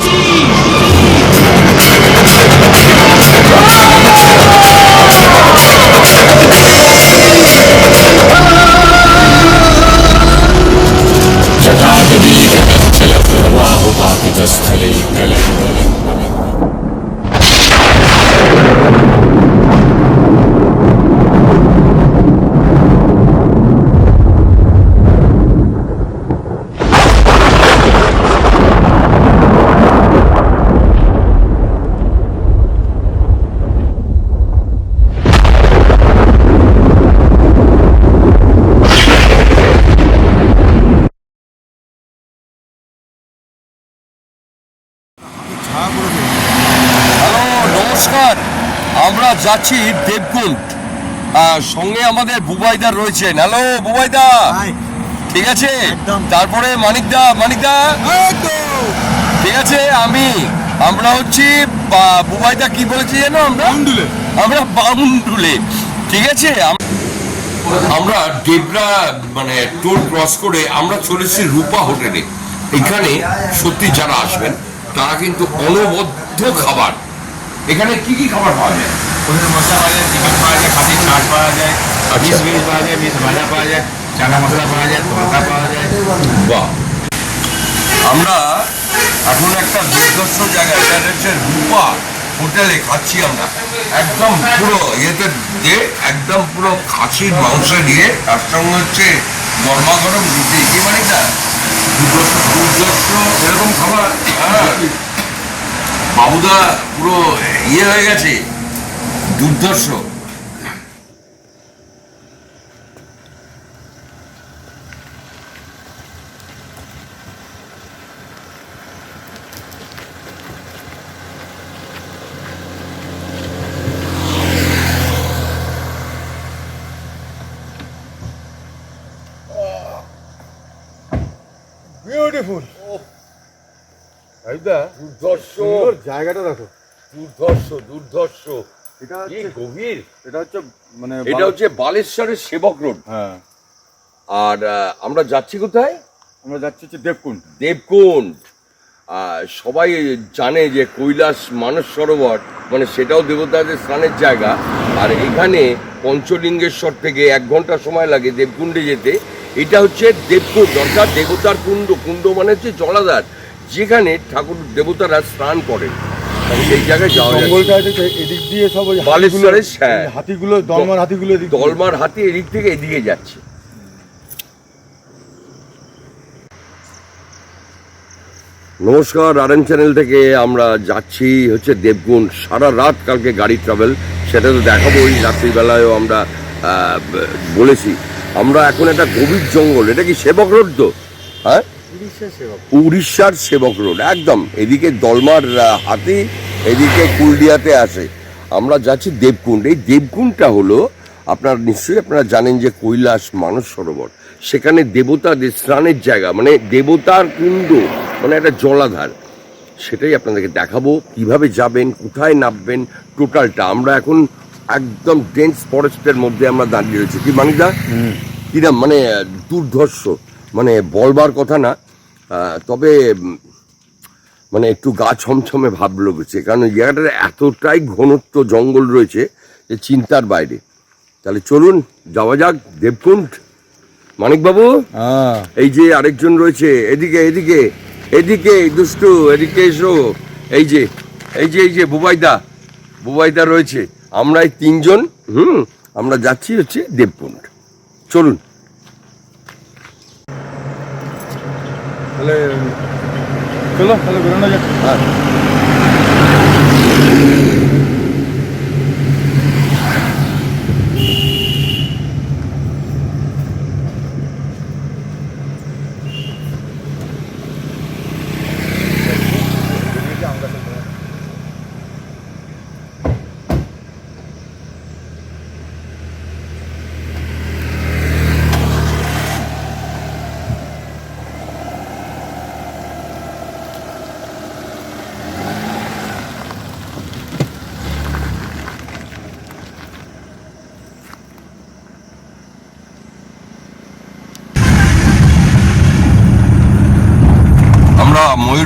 Fiji! Hello নমস্কার। আমরা যাচ্ছি দেবকুণ্ড। সঙ্গে আমাদের বুবাইদা রয়েছেন। হ্যালো বুবাইদা। ঠিক আছে? তারপরে মানিকদা মানিকদা। ঠিক আছে আমি আমরা হচ্ছি বুবাইদা কি বলেছি জানো আমরা। আমরা বাউন্ডুলে। ঠিক আছে আমরা ডেবরা মানে টোল ক্রস করে আমরা চলেছি রূপা হোটেলে। এখানে সত্যি যারা আসবেন তারা কিন্তু অনবদ্য খাবার। এখানে কি কি খাবার পাওয়া যায়? পনির মশলা পাওয়া যায় চিকেন পাওয়া যায় খাসির চাট পাওয়া যায় আচ্ছা। মিক্স ভেজ পাওয়া যায় মিক্স ভাজা পাওয়া যায় চানা মশলা পাওয়া যায় তড়কা পাওয়া যায়। বাহ। আমরা এখন একটা দুর্দর্শ জায়গা এটা হচ্ছে রূপা হোটেলে খাচ্ছি আমরা। একদম পুরো ইয়েতে দিয়ে একদম পুরো খাসির মাংস দিয়ে তার সঙ্গে হচ্ছে গরমা গরম রুটি। কি মানে না এরকম খাবার? হ্যাঁ। বাবুদা পুরো ইয়ে হয়ে গেছে। দুর্দর্শ বিউটিফুল সুন্দর জায়গাটা দেখো। দুর্ধর্ষ দুর্ধর্ষ। এটা কি গভীর। এটা হচ্ছে মানে এটা হচ্ছে বালেশ্বরের সেবক রোড। হ্যাঁ। আর আমরা যাচ্ছি কোথায়? আমরা যাচ্ছি হচ্ছে দেবকুণ্ড। দেবকুণ্ড। সবাই জানে যে কৈলাস মানস সরোবর মানে সেটাও দেবতাদের স্নানের জায়গা। আর এখানে পঞ্চলিঙ্গেশ্বর থেকে এক ঘণ্টা সময় লাগে দেবকুণ্ডে যেতে। এটা হচ্ছে দেবকুণ্ড অর্থাৎ দেবতার কুণ্ড। কুণ্ড মানে হচ্ছে জলাধার যেখানে ঠাকুর দেবতারা স্নান করেন। সেই জায়গায় যাওয়া জঙ্গলটা এদিক দিয়ে সব বালেশ্বরের, হাতিগুলো- দলমার হাতিগুলো। দলমার হাতি এদিক থেকে এদিকে যাচ্ছে। নমস্কার আর চ্যানেল থেকে আমরা যাচ্ছি হচ্ছে দেবগুণ। সারা রাত কালকে গাড়ি ট্রাভেল সেটা তো দেখাবোই রাত্রিবেলায়ও আমরা বলেছি। আমরা এখন একটা গভীর জঙ্গল এটা কি সেবক রোড তো? হ্যাঁ? উড়িষ্যার সেবক রোড। একদম। এদিকে দলমার হাতি এদিকে কুলডিয়াতে আসে আমরা যাচ্ছি দেবকুণ্ড। এই দেবকুণ্ডটা হলো আপনার নিশ্চয়ই আপনারা জানেন যে কৈলাস মানস সরোবর। সেখানে দেবতাদের স্নানের জায়গা মানে দেবতার কুণ্ড মানে একটা জলাধার। সেটাই আপনাদেরকে দেখাবো। কীভাবে যাবেন কোথায় নামবেন টোটালটা। আমরা এখন একদম ডেন্স ফরেস্টের মধ্যে আমরা দাঁড়িয়ে রয়েছি। কি মানিদা কিরম মানে দুর্ধর্ষ। মানে বলবার কথা না। তবে মানে একটু গা ছমছমে ভাব লেগেছে কারণ জায়গাটার এতটাই ঘনত্ব জঙ্গল রয়েছে যে চিন্তার বাইরে। তাহলে চলুন যাওয়া যাক দেবকুণ্ড। মানিকবাবু? হ্যাঁ। এই যে আরেকজন রয়েছে এদিকে এদিকে এদিকে দুষ্টু এদিকে এসো। এই যে এই যে এই যে বুবাইদা বুবাইদা রয়েছে। আমরা এই তিনজন হুম আমরা যাচ্ছি হচ্ছে দেবকুণ্ড। চলুন। তাহলে চলো তাহলে বেরোনো যাচ্ছে হ্যাঁ।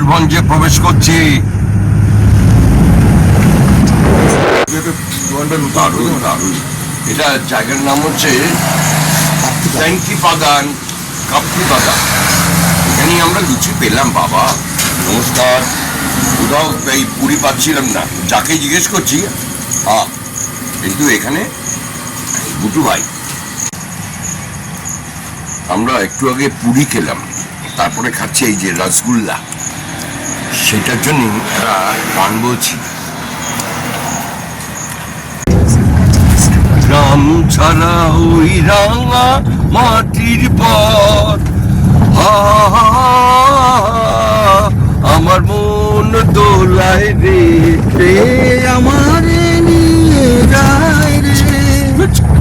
ময়ূরভঞ্জে প্রবেশ করছি। দারুণ এটা জায়গার নাম হচ্ছে ট্যাঙ্কি বাগান কাপ্তি বাগান এখানে আমরা লুচি পেলাম, বাবা। নমস্কার। কোথাও এই পুরি পাচ্ছিলাম না। যাকে জিজ্ঞেস করছি হ্যাঁ কিন্তু এখানে গুটু ভাই। আমরা একটু আগে পুরি খেলাম। তারপরে খাচ্ছি এই যে রসগুল্লা। সেটার জন্য একটা গান বলছি গ্রাম ছাড়া ওই রাঙা মাটির পথ। আমার মন দোলায় রে রে, আমার নিয়ে যায় রে।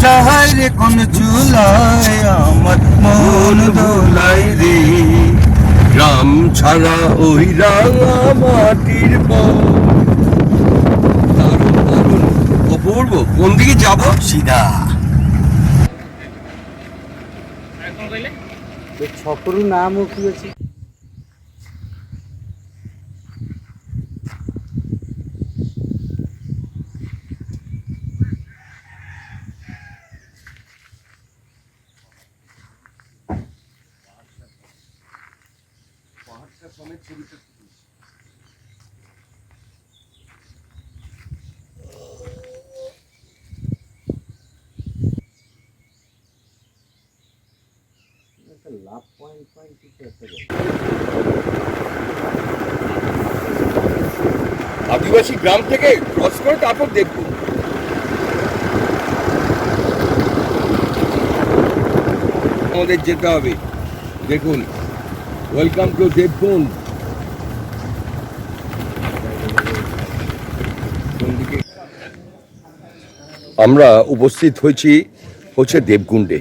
যায় রে কোন চুলায়, আমার মন দোলায় রে। গ্রাম ছাড়া ওই রাঙা মাটির দারুণ দারুণ। অপূর্ব কোন দিকে যাব? সিধা। ছকরু নাম কি আছে? আদিবাসী গ্রাম থেকে ক্রস করে তারপর দেখব আমাদের যেতে হবে। দেখুন ওয়েলকাম টু দেবকুন আমরা উপস্থিত হয়েছি হচ্ছে দেবকুণ্ডে।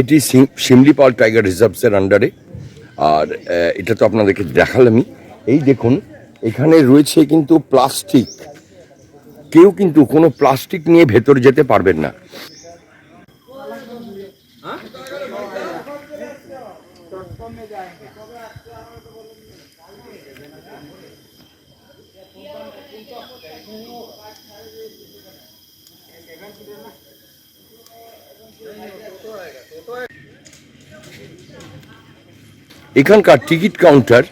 এটি শিমলিপাল টাইগার রিজার্ভসের আন্ডারে আর এটা তো আপনাদেরকে দেখালামই। এই দেখুন, এখানে রয়েছে কিন্তু প্লাস্টিক। কেউ কিন্তু কোনো প্লাস্টিক নিয়ে ভেতর যেতে পারবেন না। এখানকার টিকিট কাউন্টার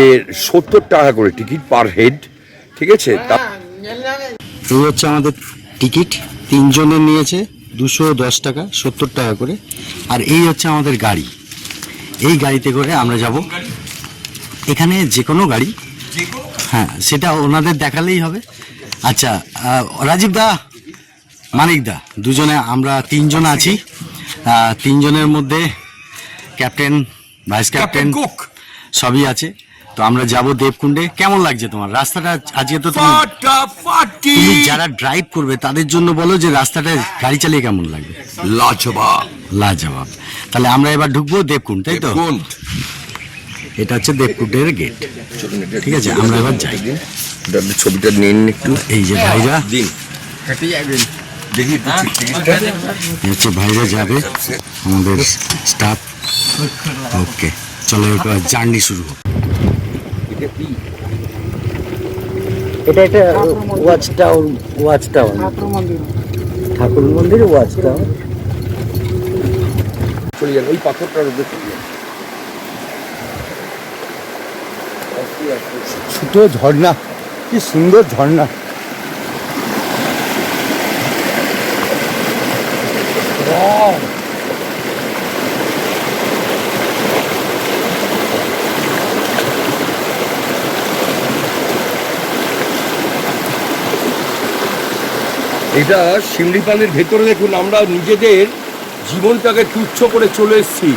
এর সত্তর টাকা করে টিকিট পার হেড, ঠিক আছে? তা হচ্ছে আমাদের টিকিট। তিনজনের নিয়েছে, দুশো দশ টাকা, সত্তর টাকা করে। আর এই হচ্ছে আমাদের গাড়ি। এই গাড়িতে করে আমরা যাব। এখানে যে কোনো গাড়ি। হ্যাঁ সেটা ওনাদের দেখালেই হবে। আচ্ছা রাজীব দা, মানিক দা, দুজনে, আমরা তিনজন আছি। তিনজনের মধ্যে ক্যাপ্টেন ভাইস ক্যাপ্টেন কুক সবই আছে। তো আমরা যাব দেবকুণ্ডে। কেমন লাগছে তোমার? রাস্তাটা আজকে তো তুমি যারা ড্রাইভ করবে তাদের জন্য বলো যে রাস্তাটা গাড়ি চালিয়ে কেমন লাগবে। লাজবাব। লাজবাব। তাহলে আমরা এবার ঢুকবো দেবকুণ্ড তাই তো? এটা হচ্ছে দেবকুণ্ডের গেট ঠিক আছে, আমরা এবার যাই। ছবিটা নিন একটু। এই যে ভাইরা। দিন। দেখি হচ্ছে ভাইরা যাবে। আমাদের স্টাফ ওকে চলো জার্নি শুরু এটা একটা ওয়াচ ওয়াচ ঠাকুর মন্দির ওয়াচ চলে ওই পাথরটার উপরে চলে ছোট ঝর্ণা, কি সুন্দর ঝর্ণা। এটা শিমলিপালের ভেতরে দেখুন, আমরা নিজেদের জীবনটাকে তুচ্ছ করে চলে এসেছি।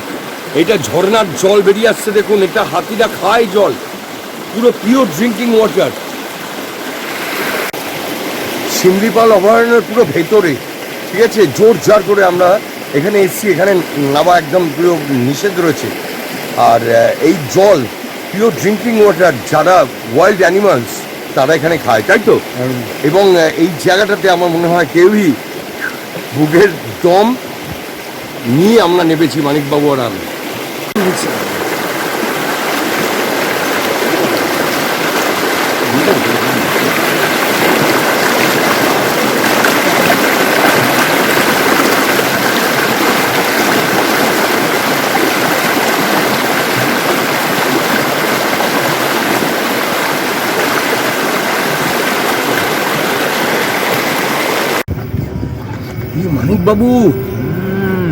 এটা ঝর্ণার জল বেরিয়ে আসছে, দেখুন, এটা হাতিরা খায় জল। পুরো পিওর ড্রিঙ্কিং ওয়াটার শিমলিপাল অভয়ারণ্যের পুরো ভেতরে, ঠিক আছে? জোর জার করে আমরা এখানে এসেছি, এখানে নামা একদম পুরো নিষেধ রয়েছে। আর এই জল পিওর ড্রিঙ্কিং ওয়াটার যারা ওয়াইল্ড অ্যানিমালস তারা এখানে খায় তাই তো? এবং এই জায়গাটাতে আমার মনে হয় কেউই বুকের দম নিয়ে আমরা নেবেছি মানিকবাবু আর আমি। বাবু।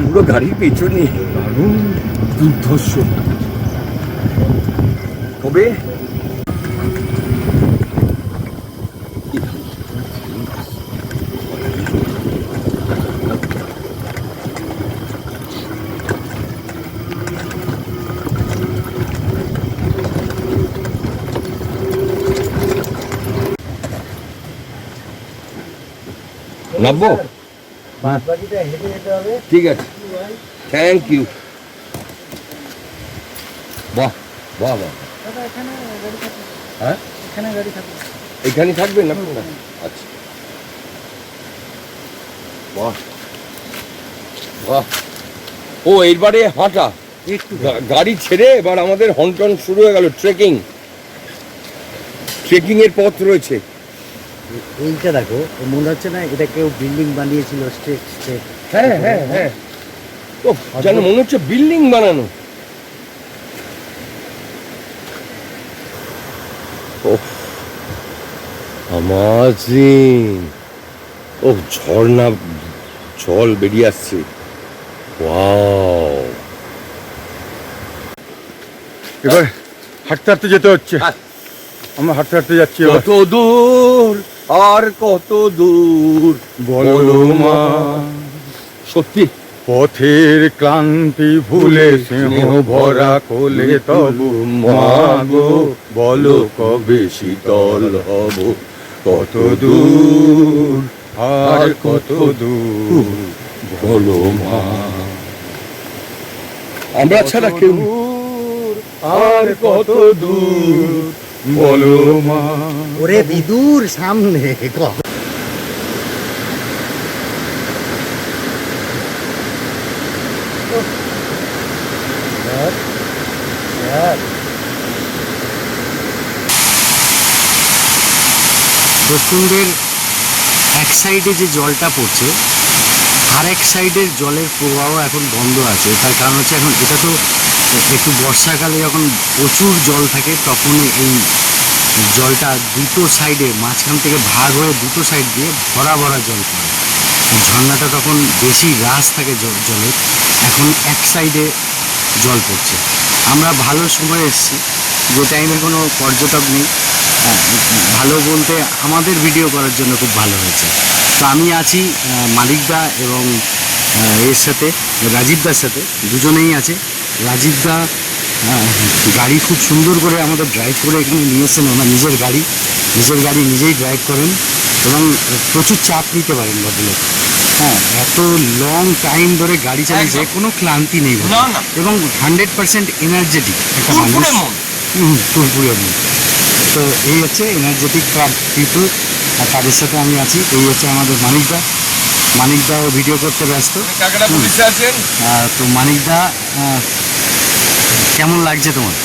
পুরো গাড়ির পেছনে। দারুণ দুর্ধর্ষ কবে? নামবো ঠিক আছে। থ্যাংক ইউ বাহ বাহ বাহ। হ্যাঁ? এখানে থাকবেন আপনারা আচ্ছা। বাহ বাহ। ও এইবারে হাঁটা। গাড়ি ছেড়ে এবার আমাদের হনটন শুরু হয়ে গেল ট্রেকিং ট্রেকিংয়ের পথ রয়েছে। এইটা দেখো মনে হচ্ছে না এটা কেউ বিল্ডিং বানিয়েছিল স্ট্রেট স্ট্রেট হ্যাঁ হ্যাঁ হ্যাঁ। ও যেন মনে হচ্ছে বিল্ডিং বানানো। আমাজিং ও ঝর্ণা জল বেরিয়ে আসছে। ওয়াও। এবার হাঁটতে হাঁটতে যেতে হচ্ছে। আমরা হাঁটতে হাঁটতে যাচ্ছি কত দূর আর কত দূর? বলো মা। সত্যি? পথের ক্লান্তি ভুলে স্নেহ ভরা কোলে তবু মাগো বলো কবে শীতল হব? কত দূর? আর কত দূর? বলো মা। আমরা ছাড়া কেউ। আর কত দূর? বলো মা ওরে বিদুর সামনে দক্ষিণদের এক সাইডে যে জলটা পড়ছে আর এক সাইডের জলের প্রবাহ এখন বন্ধ আছে। তার কারণ হচ্ছে এখন এটা তো একটু বর্ষাকালে যখন প্রচুর জল থাকে তখন এই জলটা দুটো সাইডে মাঝখান থেকে ভাগ হয়ে দুটো সাইড দিয়ে ভরা ভরা জল পড়ে। ঝর্ণাটা তখন বেশি রাস থাকে জলে। এখন এক সাইডে জল পড়ছে। আমরা ভালো সময় এসেছি। যে টাইমে কোনো পর্যটক নেই। হ্যাঁ, ভালো বলতে আমাদের ভিডিও করার জন্য খুব ভালো হয়েছে। তো আমি আছি মালিকদা এবং এর সাথে রাজীবদার সাথে। দুজনেই আছে। রাজীবদা আহ, গাড়ি খুব সুন্দর করে আমাদের ড্রাইভ করে এখানে নিয়ে এসেছেন ওনার নিজের গাড়ি। নিজের গাড়ি নিজেই ড্রাইভ করেন এবং প্রচুর চাপ নিতে পারেন ভদ্রলোক। হ্যাঁ এত লং টাইম ধরে গাড়ি চালিয়ে চালিয়েছে কোনো ক্লান্তি নেই। এবং হান্ড্রেড পার্সেন্ট এনার্জেটিক একটা মানুষ। ফুরফুরে মন। তো এই হচ্ছে এনার্জেটিক পিপল আর তাদের সাথে আমি আছি। এই হচ্ছে আমাদের মানিকদা মানিকদাও ভিডিও করতে ব্যস্ত। তো মানিকদা কেমন লাগছে তোমার?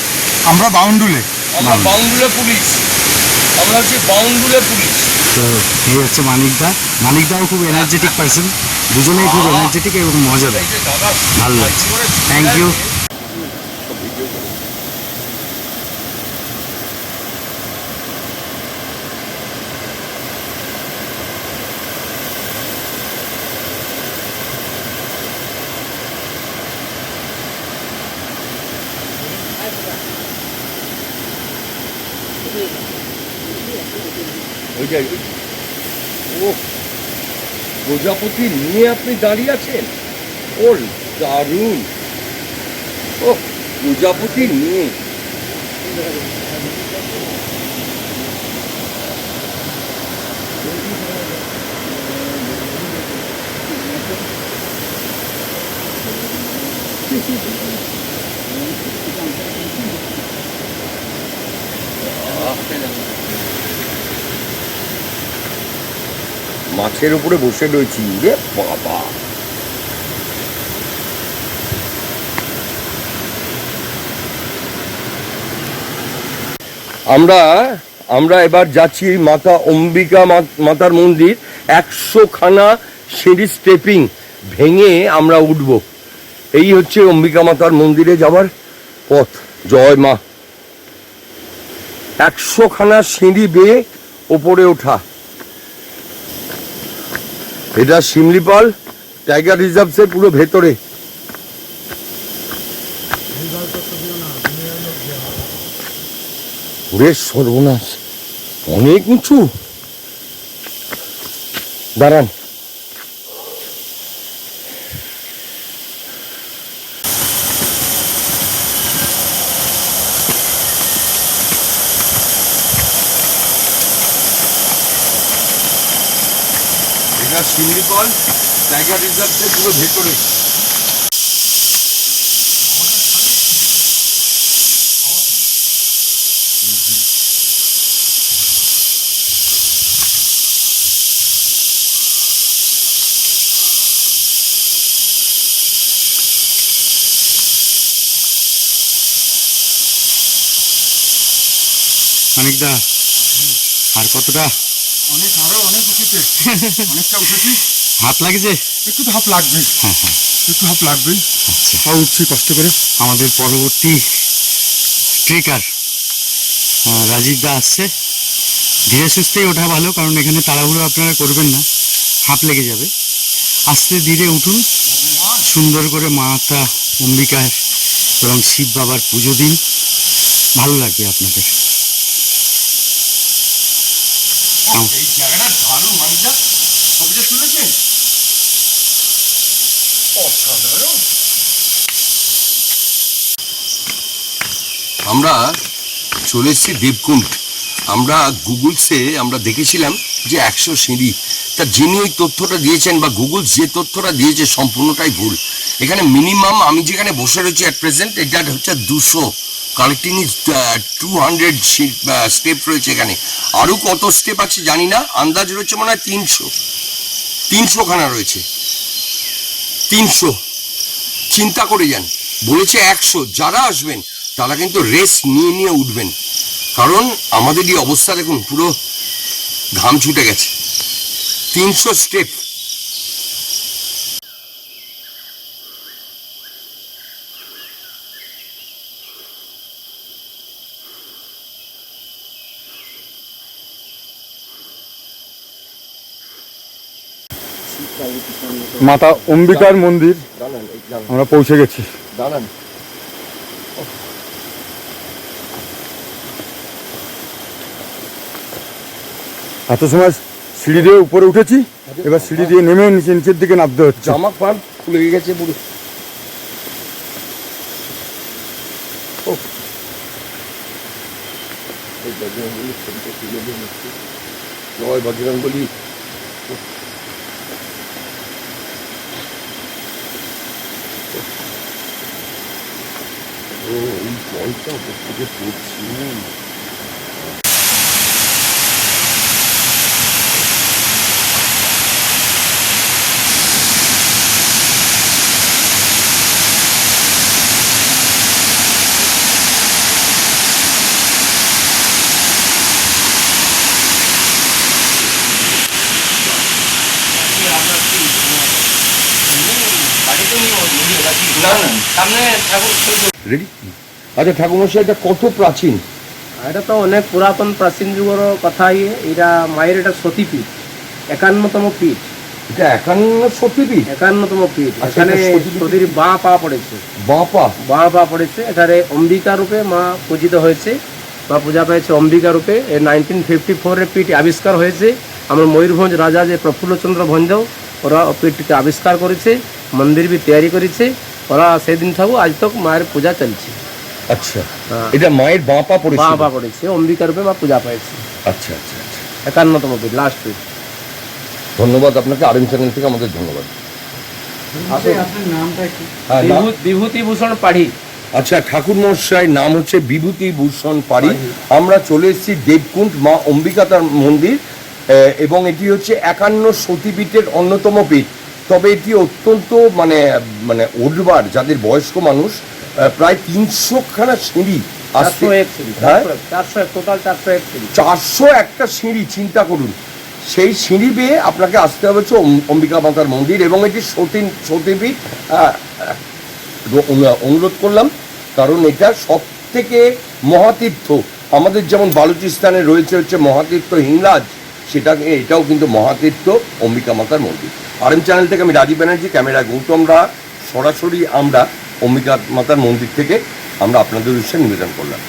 আমরা বাউন্ডুলে। আমরা বাউন্ডুলে। পুলিশ। আমরা হচ্ছে বাউন্ডুলে পুলিশ। তো এই হচ্ছে মানিকদা মানিকদাও খুব এনার্জেটিক পার্সন দুজনেই খুব এনার্জেটিক এবং মজা দেয় ভালো লাগছে। থ্যাংক ইউ প্রজাপতি নিয়ে আপনি দাঁড়িয়ে আছেন? ওর দারুণ। ও প্রজাপতি নিয়ে। মাছের উপরে বসে রয়েছি। রে বাবা। আমরা আমরা এবার যাচ্ছি মাতা অম্বিকা মাতার মন্দির। একশো খানা সিঁড়ি স্টেপিং ভেঙে আমরা উঠব। এই হচ্ছে অম্বিকা মাতার মন্দিরে যাবার পথ। জয় মা। একশো খানা সিঁড়ি বেয়ে ওপরে ওঠা। এটা শিমলিপাল টাইগার রিজার্ভসের পুরো ভেতরে। ওরে সর্বনাশ অনেক উঁচু। দাঁড়ান। শিমলিকল টাইগার রিজার্ভের পুরো ভেতরে। আর কতটা? উঠেছে অনেকটা উঠেছি হাত লাগছে? একটু তো হাফ লাগবে হ্যাঁ হ্যাঁ। একটু হাফ লাগবে তাও উঠছি কষ্ট করে। আমাদের পরবর্তী ট্রেকার রাজীব দা আসছে। ধীরে সুস্থেই ওঠা ভালো কারণ এখানে তাড়াহুড়ো আপনারা করবেন না। হাঁপ লেগে যাবে। আস্তে ধীরে উঠুন। সুন্দর করে মাতা অম্বিকার এবং শিব বাবার পুজো দিন। ভালো লাগবে আপনাদের। এই জায়গাটা দারুণ মাইজা ছবিটা তুলেছেন অসাধারণ। আমরা চলে এসেছি দেবকুণ্ড। আমরা গুগলসে আমরা দেখেছিলাম যে একশো সিঁড়ি। তা যিনি ওই তথ্যটা দিয়েছেন বা গুগল যে তথ্যটা দিয়েছে সম্পূর্ণটাই ভুল। এখানে মিনিমাম আমি যেখানে বসে রয়েছি অ্যাট প্রেজেন্ট এটা হচ্ছে দুশো। Collecting is two hundred step রয়েছে এখানে। আরও কত স্টেপ আছে জানি না, আন্দাজ রয়েছে মনে হয় তিনশো। তিনশো খানা রয়েছে। তিনশো। চিন্তা করে যান। বলেছে একশো। যারা আসবেন, তারা কিন্তু রেস্ট নিয়ে নিয়ে উঠবেন। কারণ আমাদের এই অবস্থা দেখুন, পুরো ঘাম ছুটে গেছে। তিনশো স্টেপ মাতা অম্বিকার মন্দির আমরা পৌঁছে গেছি দাঁড়ান এত সময় সিঁড়ি দিয়ে উপরে উঠেছি এবার সিঁড়ি দিয়ে নেমে নিচে নিচের দিকে নামতে হচ্ছে জামা প্যান্ট খুলে গেছে পুরো। জয় বজরঙ্গলি ও এই জলটা ওপর থেকে পড়ছি রেডি আচ্ছা ঠাকুরমশাই এটা কত প্রাচীন? এটা তো অনেক পুরাতন প্রাচীন যুগের কথা ইয়ে। এটা মায়ের এটা সতীপীঠ একান্নতম পীঠ। এটা একান্ন সতীপীঠ? একান্নতম পীঠ। আচ্ছা, এখানে। সতীর বাঁ পা পড়েছে। বাপা বাঁ পা পড়েছে। এখানে অম্বিকা রূপে মা পূজিত হয়েছে। মা পূজা পেয়েছে অম্বিকা রূপে। নাইনটিন ফিফটি ফোরে পীঠ আবিষ্কার হয়েছে। আমার ময়ূরভঞ্জ রাজা যে প্রফুল্লচন্দ্র ভঞ্জ ওরা পীঠটিকে আবিষ্কার করেছে মন্দির বি তৈরি করেছে। ওরা সেদিন থাকু আজ তক মায়ের পূজা চলছে। আচ্ছা। হ্যাঁ। এটা মায়ের বাপা পড়েছে বাঁ পা পড়েছে অম্বিকা রূপে মা পূজা পেয়েছে আচ্ছা আচ্ছা আচ্ছা। একান্নতম পীঠ লাস্ট পীঠ। ধন্যবাদ আপনাকে আরএম চ্যানেল থেকে আমাদের ধন্যবাদ। হ্যাঁ, নাম- বিভূ- বিভূতি ভূষণ পাঢ়ি আচ্ছা ঠাকুর মশাই নাম হচ্ছে বিভূতি ভূষণ পাড়ি। আমরা চলে এসেছি দেবকুণ্ড মা অম্বিকাতার মন্দির আহ, এবং এটি হচ্ছে একান্ন সতীপীঠের অন্যতম পীঠ। তবে এটি অত্যন্ত মানে মানে উঠবার যাদের বয়স্ক মানুষ। প্রায় তিনশো খানা সিঁড়ি চারশো হ্যাঁ? এক চারশো এক চারশো একটা সিঁড়ি চিন্তা করুন। সেই সিঁড়ি বেয়ে আপনাকে আসতে হবে হচ্ছে অম্বিকা মাতার মন্দির এবং এটি সতী সতীপীঠ অনুরোধ করলাম। কারণ এটা সব থেকে মহাতীর্থ। আমাদের যেমন বালুচিস্তানে রয়েছে হচ্ছে মহাতীর্থ হিংলাজ সেটা এটাও কিন্তু মহাতীর্থ অম্বিকা মাতার মন্দির। আর এম চ্যানেল থেকে আমি রাজীব ব্যানার্জি ক্যামেরা গৌতম রায় সরাসরি আমরা অম্বিকা মাতার মন্দির থেকে আমরা আপনাদের উদ্দেশ্যে নিবেদন করলাম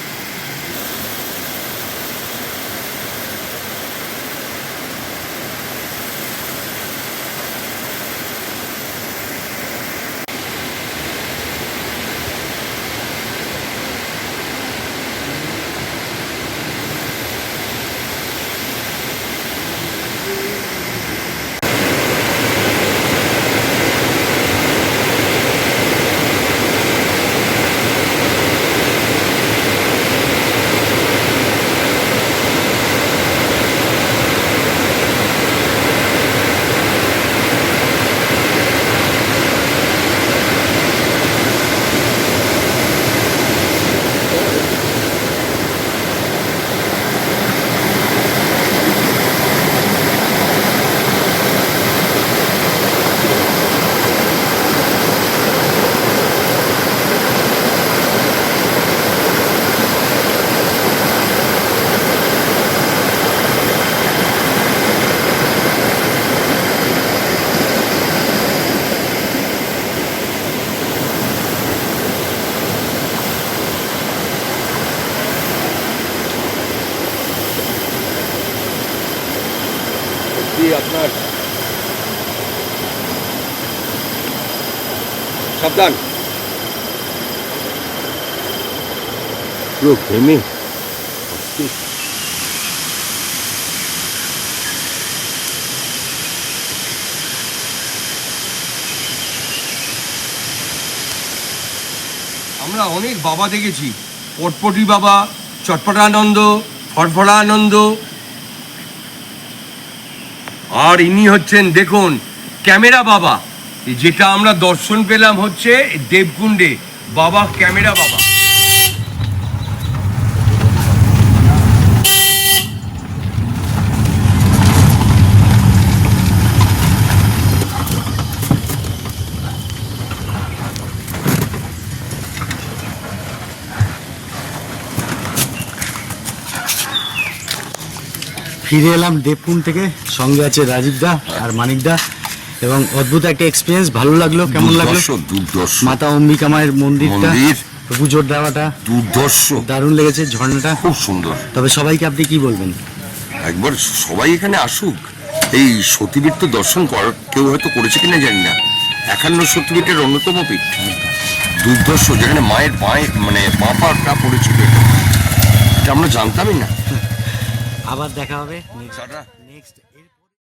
আপনার সাবধান। পুরো ঘেমে। আমরা অনেক বাবা দেখেছি। পটপটি বাবা চটপটানন্দ ফটফটানন্দ আর ইনি হচ্ছেন দেখুন ক্যামেরা বাবা। যেটা আমরা দর্শন পেলাম হচ্ছে দেবকুণ্ডে। বাবা, ক্যামেরা বাবা। ফিরে এলাম দেবপুর থেকে। সঙ্গে আছে রাজীব দা আর মানিক দা। এবং অদ্ভুত একটা এক্সপিরিয়েন্স ভালো লাগল কেমন লাগল? মাতা অম্বিকা মায়ের মন্দিরটা পুজোর দেওয়াটা দুর্ধর্ষ। দারুণ লেগেছে ঝর্ণাটা। খুব সুন্দর। তবে সবাইকে আপনি কি বলবেন? একবার সবাই এখানে আসুক। এই সতীপীঠ তো দর্শন কর কেউ হয়তো করেছে কিনা জানি না। একান্ন সতীপীঠের অন্যতম পীঠ। দুর্ধর্ষ যেখানে মায়ের পায়ে মানে পা পাটা পড়েছিল। এটা। আমরা জানতামই না। আবার দেখা হবে।